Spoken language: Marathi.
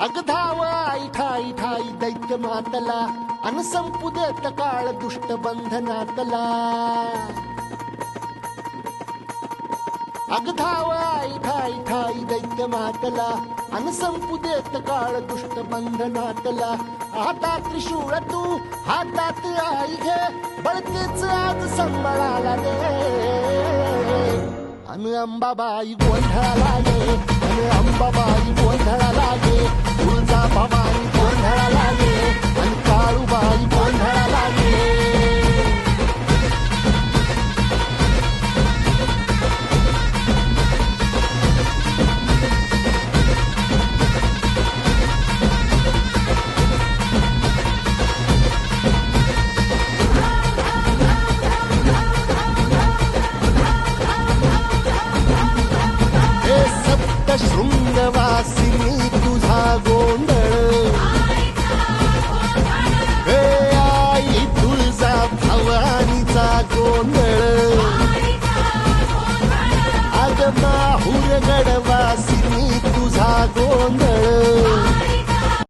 अग धाव आई ठाई दैत्य मातला अन संपू देत काळ दुष्ट बंधनातला. अग धाव आई ठाई दैत्य मातला अन संपू देत काळ दुष्ट बंधनातला. आता त्रिशूळ तू हातात आई घे बळकेच आज संबळाला दे. अन अंबाबाई गोंधळाला गे शृंगवासिनी तुझा गोंधळ. हे आई तुळजा भवानीचा गोंधळ. अग माहूर गडवासिनी तुझा गोंधळ.